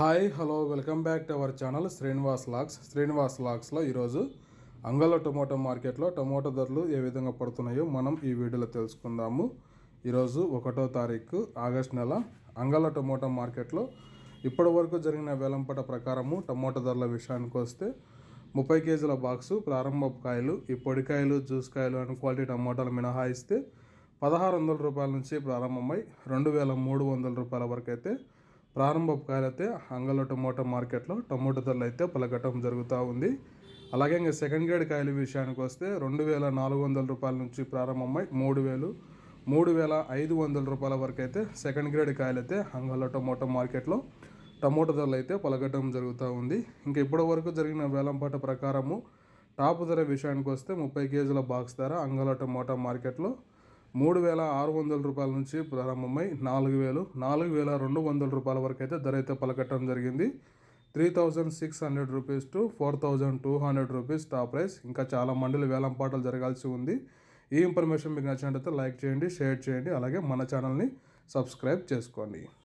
Hi hello welcome back to our channel Srinivas lakhs. Srinivas లాక్స్లో ఈరోజు అంగళ టొమాటో మార్కెట్లో టొమాటో ధరలు ఏ విధంగా పడుతున్నాయో మనం ఈ వీడియోలో తెలుసుకుందాము. ఈరోజు ఒకటో తారీఖు ఆగస్ట్ నెల అంగళ టొమాటో మార్కెట్లో ఇప్పటి వరకు జరిగిన వేలంపట ప్రకారము టొమాటో ధరల విషయానికి వస్తే ముప్పై కేజీల బాక్సు ప్రారంభ కాయలు ఈ పొడికాయలు జ్యూస్ కాయలు అండ్ క్వాలిటీ టమాటాలు మినహాయిస్తే పదహారు వందల రూపాయల నుంచి ప్రారంభమై రెండు వేల మూడు వందల రూపాయల వరకు అయితే ప్రారంభ కాయలైతే అంగలో టమోటా మార్కెట్లో టమోటా ధరలు అయితే పలకటం జరుగుతూ ఉంది. అలాగే ఇంకా సెకండ్ గ్రేడ్ కాయల విషయానికి వస్తే రెండు వేల నాలుగు వందల రూపాయల నుంచి ప్రారంభమై మూడు వేలు మూడు వేల ఐదు వందల రూపాయల వరకు అయితే సెకండ్ గ్రేడ్ కాయలు అయితే అంగలో టమోటా మార్కెట్లో టమోటా ధరలు అయితే పలకటం జరుగుతూ ఉంది. ఇంకా ఇప్పటి వరకు జరిగిన వేలంపాట ప్రకారము టాప్ ధర విషయానికి వస్తే ముప్పై కేజీల బాక్స్ ధర అంగళ టమోటా మార్కెట్లో మూడు వేల ఆరు వందల రూపాయల నుంచి ప్రారంభమై నాలుగు వేలు నాలుగు వేల రెండు వందల రూపాయల వరకు అయితే ధర అయితే పలకట్టడం జరిగింది. Three thousand six hundred rupees to four thousand two hundred rupees top price. ఇంకా చాలా మండలి వేలం పాటలు జరగాల్సి ఉంది. ఈ ఇన్ఫర్మేషన్ మీకు నచ్చినట్లయితే లైక్ చేయండి షేర్ చేయండి అలాగే మన ఛానల్ని సబ్స్క్రైబ్ చేసుకోండి.